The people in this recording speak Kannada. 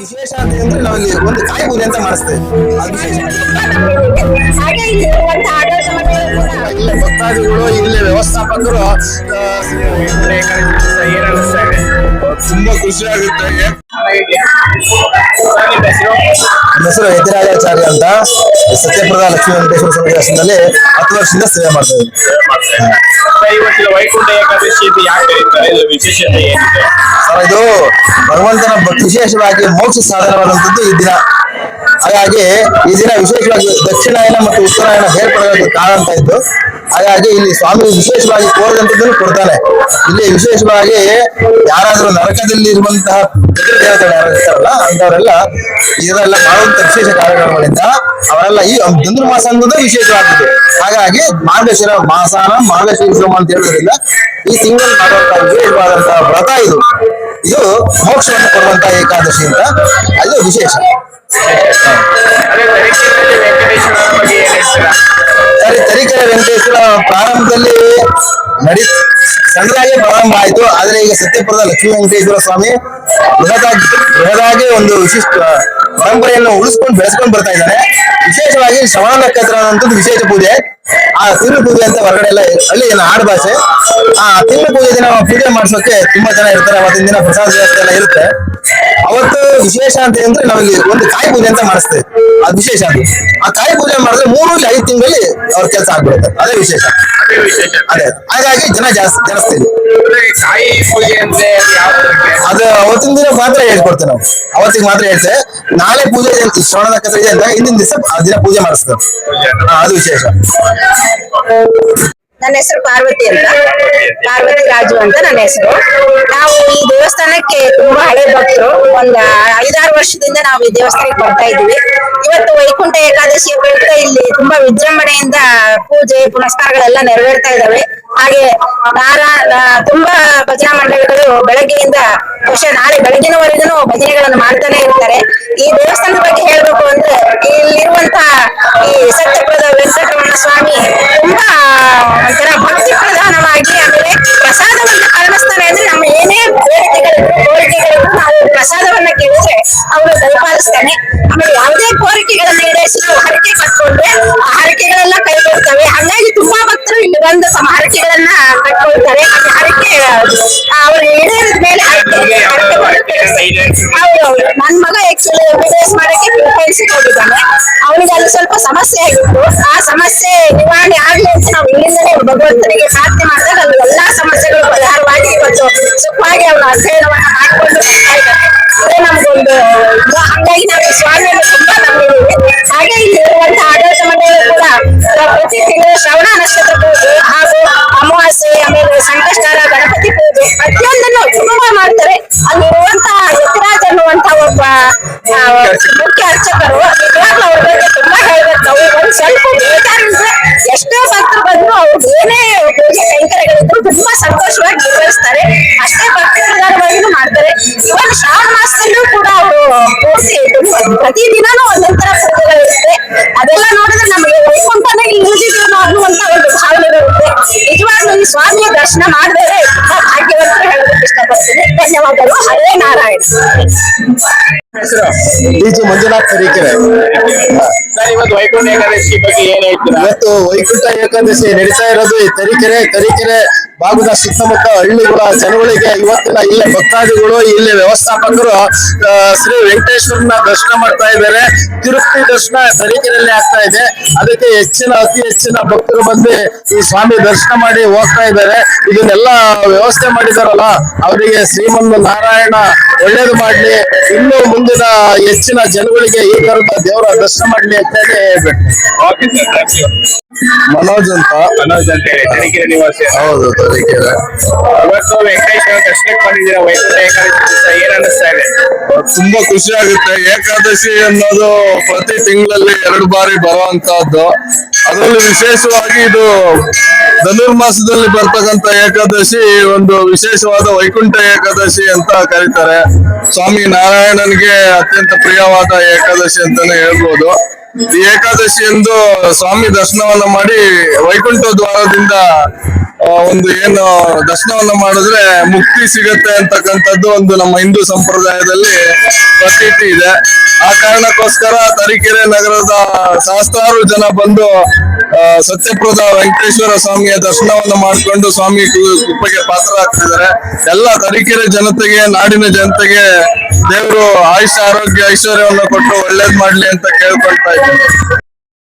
ನಾವಿಲ್ಲಿ ಒಂದು ಕಾಯಿ ಪೂಜೆ ಅಂತ ಮಾಡಿಸ್ತೇವೆ. ಅದು ವಿಶೇಷ. ಹಾಗೆ ಆಡಳಿತ ಇಲ್ಲೇ ಭಕ್ತಾದಿಗಳು ಇಲ್ಲೇ ವ್ಯವಸ್ಥಾಪಕರು ಏನ್ ಅನ್ನಿಸ್ತಾ ಇದೆ ತುಂಬಾ ಖುಷಿ ಆಗುತ್ತೆ. ಹೆಸರು ಯತಿರಾಜಾಚಾರ್ಯ ಅಂತ. ಸತ್ಯಪ್ರದ ಲಕ್ಷ್ಮೀ ವೆಂಕಟೇಶ್ವರ ಸ್ವಾಮಿ ದೇವಸ್ಥಾನದಲ್ಲಿ ಹತ್ತು ವರ್ಷದಿಂದ ಸೇವೆ ಮಾಡ್ತಾ ಇದ್ದೀವಿ. ಇವತ್ತಿನ ವೈಕುಂಠ ಏಕಾದಶಿ ಅಂತ ಯಾಕೆ ಕರೀತಾರೆ? ಇದು ವಿಶೇಷತೆ ಏನಿದೆ? ಸರ್ ಇದು ಭಗವಂತನ ವಿಶೇಷವಾಗಿ ಮೋಕ್ಷ ಸಾಧನವಾದಂತದ್ದು ಈ ದಿನ. ಹಾಗಾಗಿ ಈ ದಿನ ವಿಶೇಷವಾಗಿ ದಕ್ಷಿಣಾಯನ ಮತ್ತು ಉತ್ತರಾಯಣ ಬೇರ್ಪಡೋದಕ್ಕೆ ಕಾರಣ ಅಂತ ಇದ್ದು, ಹಾಗಾಗಿ ಇಲ್ಲಿ ಸ್ವಾಮಿ ವಿಶೇಷವಾಗಿ ಕೋರಿದಂಥದ್ದನ್ನು ಕೊಡ್ತಾನೆ. ಇಲ್ಲಿ ವಿಶೇಷವಾಗಿ ಯಾರಾದ್ರೂ ನರಕದಲ್ಲಿ ಇರುವಂತಹ ಯಾರು ಇರ್ತಾರಲ್ಲ ಅಂತವರೆಲ್ಲ ಇದರೆಲ್ಲ ಮಾಡುವಂತ ವಿಶೇಷ ಕಾರ್ಯಕ್ರಮಗಳಿಂದ ಅವರೆಲ್ಲ ಈ ಧನುರ್ಮಾಸ ಅನ್ನೋದು ವಿಶೇಷವಾಗಿದೆ ಹಾಗಾಗಿ ಮಾರ್ಗಶಿರ ಮಾಸಾನ ಮಾರ್ಗಶೀರ್ಷಮ ಅಂತ ಹೇಳೋದ್ರಿಂದ ಈ ತಿಂಗಳು ಮಾಡುವಂತಹ ವಿಶೇಷವಾದಂತಹ ವ್ರತ ಇದು. ಇದು ಮೋಕ್ಷವನ್ನು ಕೊಡುವಂತಹ ಏಕಾದಶಿ ಅಂತ. ಅದು ವಿಶೇಷ. ಸರಿ ತರೀಕೆರೆ ವೆಂಕಟೇಶ್ವರ, ಪ್ರಾರಂಭದಲ್ಲಿ ನಡಿ ಸಣ್ಣದಾಗಿ ಪ್ರಾರಂಭ ಆಯ್ತು, ಆದ್ರೆ ಈಗ ಸತ್ಯಪುರದ ಲಕ್ಷ್ಮೀ ವೆಂಕಟೇಶ್ವರ ಸ್ವಾಮಿ ಬೃಹದಾಗಿ ಬೃಹದಾಗಿ ಒಂದು ವಿಶಿಷ್ಟ ಪರಂಪರೆಯನ್ನು ಉಳಿಸ್ಕೊಂಡು ಬೆಳೆಸ್ಕೊಂಡು ಬರ್ತಾ ಇದ್ದಾರೆ. ವಿಶೇಷವಾಗಿ ಶ್ರವಣ ನಕ್ಷತ್ರ ಅನ್ನೋದು ವಿಶೇಷ ಪೂಜೆ. ಆ ಸಿರು ಪೂಜೆ ಅಂತ ಹೊರಗಡೆ ಎಲ್ಲ ಅಲ್ಲಿ ಏನು ಆಡ ಭಾಷೆ. ಆ ತಿಂಗಳು ಪೂಜೆ ದಿನ ಪೂಜೆ ಮಾಡಿಸೋಕೆ ತುಂಬಾ ಜನ ಇರ್ತಾರೆ. ಅವತ್ತಿನ ದಿನ ಪ್ರಸಾದ ವ್ಯವಸ್ಥೆ ಎಲ್ಲ ಇರುತ್ತೆ. ಅವತ್ತು ವಿಶೇಷ ಅಂತ ಅಂದ್ರೆ ನಾವಿಲ್ಲಿ ಒಂದು ಕಾಯಿ ಪೂಜೆ ಅಂತ ಮಾಡಿಸ್ತೇವೆ ಅದು ವಿಶೇಷ ಅದು. ಆ ಕಾಯಿ ಪೂಜೆ ಮಾಡಿದ್ರೆ ಮೂರು ಅಲ್ಲಿ ಐದು ತಿಂಗಳಲ್ಲಿ ಅವ್ರ ಕೆಲಸ ಆಗ್ಬಿಡುತ್ತೆ. ಅದೇ ವಿಶೇಷ. ಅದೇ ಹಾಗಾಗಿ ಜನ ಜಾಸ್ತಿ ಜಾಸ್ತಿ ಕಾಯಿ ಪೂಜೆ ಅಂದ್ರೆ ಅವತ್ತಿನ ದಿನ ಮಾತ್ರ ಹೇಳ್ಕೊಡ್ತೇವೆ ನಾವು. ಅವತ್ತಿಗೆ ಮಾತ್ರ ಹೇಳ್ತೇವೆ. ನಾಳೆ ಪೂಜೆ ಅಂತ, ಶ್ರವಣ ನಕ್ಷತ್ರ ಇದೆ ಅಂತ ಹಿಂದಿನ ದಿವಸ ಆ ದಿನ ಪೂಜೆ ಮಾಡಿಸ್ತೇವೆ ಅದು ವಿಶೇಷ. ನನ್ನ ಹೆಸರು ಪಾರ್ವತಿ ಅಂತ. ಪಾರ್ವತಿ ರಾಜು ಅಂತ ನನ್ನ ಹೆಸರು. ನಾವು ಈ ದೇವಸ್ಥಾನಕ್ಕೆ ತುಂಬಾ ಹಳೆ ಭಕ್ತರು. ಒಂದ್ ಐದಾರು ವರ್ಷದಿಂದ ನಾವು ಈ ದೇವಸ್ಥಾನಕ್ಕೆ ಬರ್ತಾ ಇದ್ದೀವಿ. ಇವತ್ತು ವೈಕುಂಠ ಏಕಾದಶಿ ಪ್ರಯುಕ್ತ ಇಲ್ಲಿ ತುಂಬಾ ವಿಜೃಂಭಣೆಯಿಂದ ಪೂಜೆ, ಪುನಸ್ಕಾರಗಳೆಲ್ಲ ನೆರವೇರ್ತಾ ಇದಾವೆ ಹಾಗೆ ನಾರ ತುಂಬಾ ಭಜನಾ ಮಂಡಳಿಗಳು ಬೆಳಗ್ಗೆಯಿಂದ, ಬಹುಶಃ ನಾಳೆ ಬೆಳಗಿನವರೆಗೂ ಭಜನೆಗಳನ್ನು ಮಾಡ್ತಾನೆ ಇರ್ತಾರೆ. ಈ ದೇವಸ್ಥಾನದ ಬಗ್ಗೆ ಹೇಳ್ಬೇಕು ಅಂದ್ರೆ, ಇಲ್ಲಿರುವಂತಹ ಈ ಸತ್ಯಪ್ರದ ವೆಂಕಟರಮಣ ಸ್ವಾಮಿ ತುಂಬಾ ಒಂಥರ ಭಕ್ತಿ ಪ್ರಧಾನವಾಗಿ ಆಮೇಲೆ ಪ್ರಸಾದವನ್ನು ಕರುಣಿಸ್ತಾರೆ ಅಂದ್ರೆ ನಮ್ಮ ಏನೇ ಬೇಡಿಕೆಗಳಿದ್ರು ಕೋರಿಕೆಗಳಿದ್ರು ನಾವು ಪ್ರಸಾದವನ್ನ ಕೇಳಿದ್ರೆ ಅವರು ದಯಪಾಲಿಸ್ತಾನೆ ಆಮೇಲೆ ಯಾವುದೇ ಕೋರಿಕೆಗಳನ್ನ ಈಡೇರಿಸಿ ನಾವು ಹರಕೆ ಕಟ್ಕೊಂಡ್ರೆ ಆ ಹರಕೆಗಳೆಲ್ಲ ಕೈಗೊಳ್ತವೆ. ಹಂಗಾಗಿ ತುಂಬಾ ಬಂದು ಹರಕೆಗಳನ್ನ ಕಟ್ಕೊಳ್ತಾರೆ ಹರಕೆ ಅವ್ರ ಈಡೇರಿದ ಮೇಲೆ. ಹೌದೌದು ನನ್ ಮಗ ಆಕ್ಚುಲಿ ಬಿಸ್ನೆಸ್ ಮಾಡಕ್ಕೆ ಫಿಲಿಪೈನ್ಸ್ ಹೋಗಿದ್ದಾನೆ ಅವನಿಗೆ ಅಲ್ಲಿ ಸ್ವಲ್ಪ ಸಮಸ್ಯೆ ಆಗಿತ್ತು. ಆ ಸಮಸ್ಯೆ ನಿವಾರಣೆ ಆಗ್ಲಿ ಅಂತ ನಾವು ಇಲ್ಲಿಂದಲೇ ಭಗವಂತನಿಗೆ ಪ್ರಾರ್ಥನೆ ಮಾಡಿದಾಗ ಅಲ್ಲಿ ಎಲ್ಲಾ ಸಮಸ್ಯೆಗಳು ಪರಿಹಾರವಾಗಿ ಇವತ್ತು ಸುಖವಾಗಿ ಅವನ ಅಧ್ಯಯನವನ್ನ ಮಾಡ್ಕೊಂಡು ಬರ್ತಾ ಇದ್ದಾನೆ ಇದೇ ನಮ್ಗೊಂದು. ಹಂಗಾಗಿ ನಾವು ಸ್ವಾಮಿ ತುಂಬಾ ನಂಬಿದ್ದೀವಿ. ಹಾಗೆ ಇಲ್ಲಿ ಇರುವಂತಹ ಆಡಳಿತ ಮಂಡಳಿ ಕೂಡ ಪ್ರತಿ ತಿಂಗಳ ಶ್ರವಣ ನಕ್ಷತ್ರ ಮುಖ್ಯ ಅರ್ಚಕರು ನಿಜವಾಗ್ಲೂ ಅವ್ರ ಬಗ್ಗೆ ತುಂಬಾ ಹೇಳ್ಬೇಕು ನಾವು ಒಂದ್ ಸ್ವಲ್ಪ ಬೇಜಾರಿದ್ರೆ ಎಷ್ಟೋ ಭಕ್ತರು ಬಂದ್ರು ಅವ್ರು ಏನೇ ಪೂಜೆ ಕೈಂಕರ್ಯಗಳಿದ್ರು ತುಂಬಾ ಸಂತೋಷವಾಗಿ ನಿರ್ವಹಿಸ್ತಾರೆ ಅಷ್ಟೇ ಭಕ್ತಿ ಪ್ರಧಾನವಾಗಿನೂ ಮಾಡ್ತಾರೆ ಇವಾಗ ಶ್ರಾವಣ ಮಾಸದಲ್ಲೂ ಕೂಡ ಅವರು ಪೂರ್ತಿ ಪ್ರತಿ ದಿನಾನು ಒಂದೊಂದರ ಪೂಜೆಗಳಿರುತ್ತೆ ಅದೆಲ್ಲ ನೋಡಿದ್ರೆ ನಮಗೆ ವೈಕುಂಠನೇ ಇಲ್ಲಿ ಉಳಿದಿದ್ರು ಅನ್ನುವಂತ ಒಂದು ಭಾವನೆ ಇರುತ್ತೆ ನಿಜವಾಗ್ಲೂ ಈ ಸ್ವಾಮಿಯ ದರ್ಶನ ಮಾಡಿದರೆ ಭಾಗ್ಯವಂತ ಹೇಳೋದಕ್ಕೆ ಇಷ್ಟಪಡ್ತೀನಿ ಧನ್ಯವಾದಗಳು ಹರೇ ನಾರಾಯಣ ಹೆಸರು? D G Manjunath Tarikere sir ಇವತ್ತು ವೈಕುಂಠ ಏಕಾದಶಿ ಬಗ್ಗೆ ಏನ್ ಹೇಳ್ತೀರಾ? ಇವತ್ತು ವೈಕುಂಠ ಏಕಾದಶಿ ನಡೀತಾ ಇರೋದು ಈ ತರೀಕೆರೆ ತರೀಕೆರೆ. ಭಾಗದ ಸುತ್ತಮುತ್ತ ಹಳ್ಳಿಗಳ, ಜನಗಳಿಗೆ ಇವತ್ತಿನ ಇಲ್ಲಿ ಭಕ್ತಾದಿಗಳು, ಇಲ್ಲಿ ವ್ಯವಸ್ಥಾಪಕರು ಶ್ರೀ ವೆಂಕಟೇಶ್ವರನ ದರ್ಶನ ಮಾಡ್ತಾ ಇದ್ದಾರೆ. ತಿರುಪತಿ ದರ್ಶನ ತರೀಕೆರೆಯಲ್ಲಿ ಆಗ್ತಾ ಇದೆ. ಅದಕ್ಕೆ ಹೆಚ್ಚಿನ, ಅತಿ ಹೆಚ್ಚಿನ ಭಕ್ತರು ಬಂದು ಈ ಸ್ವಾಮಿ ದರ್ಶನ ಮಾಡಿ ಹೋಗ್ತಾ ಇದ್ದಾರೆ. ಇದನ್ನೆಲ್ಲ ವ್ಯವಸ್ಥೆ ಮಾಡಿದಾರಲ್ಲ, ಅವರಿಗೆ ಶ್ರೀಮಂತ ನಾರಾಯಣ ಒಳ್ಳೇದು ಮಾಡ್ಲಿ. ಇನ್ನು ಮುಂದಿನ ಹೆಚ್ಚಿನ ಜನಗಳಿಗೆ ಈ ತರದ ದೇವರ ದರ್ಶನ ಮಾಡ್ಲಿ ಅಂತ ಹೇಳ್ಬೇಕು. ಮನೋಜ್ ಅಂತ. ಮನೋಜ್ ಅಂತ ಹೇಳಿ ತರೀಕೆರೆ ನಿವಾಸಿ ಹೌದು ತರೀಕೆರೆ. ಇವತ್ತು ವೆಂಕಟೇಶ್ವರ ದರ್ಶನಕ್ಕೆ ಬಂದಿದ್ದೀರಾ? ವೈಕುಂಠ ಏಕಾದಶಿ ದಿವಸ ಏನ್ ಅನ್ನಿಸ್ತಾ ಇದೆ? ತುಂಬಾ ಖುಷಿ ಆಗುತ್ತೆ. ಏಕಾದಶಿ ಅನ್ನೋದು ಪ್ರತಿ ತಿಂಗಳಲ್ಲಿ ಎರಡು ಬಾರಿ ಬರುವಂತಹದ್ದು. ಅದರಲ್ಲಿ ವಿಶೇಷವಾಗಿ ಇದು ಧನುರ್ಮಾಸದಲ್ಲಿ ಬರ್ತಕ್ಕಂತ ಏಕಾದಶಿ ಒಂದು ವಿಶೇಷವಾದ ವೈಕುಂಠ ಏಕಾದಶಿ ಅಂತ ಕರೀತಾರೆ. ಸ್ವಾಮಿ ನಾರಾಯಣನಿಗೆ ಅತ್ಯಂತ ಪ್ರಿಯವಾದ ಏಕಾದಶಿ ಅಂತಾನೆ ಹೇಳ್ಬೋದು. ಈ ಏಕಾದಶಿಯಂದು ಸ್ವಾಮಿ ದರ್ಶನವನ್ನ ಮಾಡಿ ವೈಕುಂಠ ದ್ವಾರದಿಂದ ಒಂದು ಏನು ದರ್ಶನವನ್ನ ಮಾಡಿದ್ರೆ ಮುಕ್ತಿ ಸಿಗತ್ತೆ ಅಂತಕ್ಕಂಥದ್ದು ಒಂದು ನಮ್ಮ ಹಿಂದೂ ಸಂಪ್ರದಾಯದಲ್ಲಿ ಪ್ರತೀತಿ ಇದೆ. ಆ ಕಾರಣಕ್ಕೋಸ್ಕರ ತರೀಕೆರೆ ನಗರದ ಸಹಸ್ರಾರು ಜನ ಬಂದು ಸತ್ಯಪ್ರದ ವೆಂಕಟೇಶ್ವರ ಸ್ವಾಮಿಯ ದರ್ಶನವನ್ನು ಮಾಡಿಕೊಂಡು ಸ್ವಾಮಿ ಕೃಪೆಗೆ ಪಾತ್ರರಾಗ್ತಿದ್ದಾರೆ ಎಲ್ಲ ತರೀಕೆರೆ ಜನತೆಗೆ, ನಾಡಿನ ಜನತೆಗೆ ದೇವರು ಆಯುಷ ಆರೋಗ್ಯ, ಐಶ್ವರ್ಯವನ್ನು ಕೊಟ್ಟು ಒಳ್ಳೇದ್ ಮಾಡ್ಲಿ ಅಂತ ಕೇಳ್ಕೊಳ್ತಾ ಇದ್ದೀನಿ.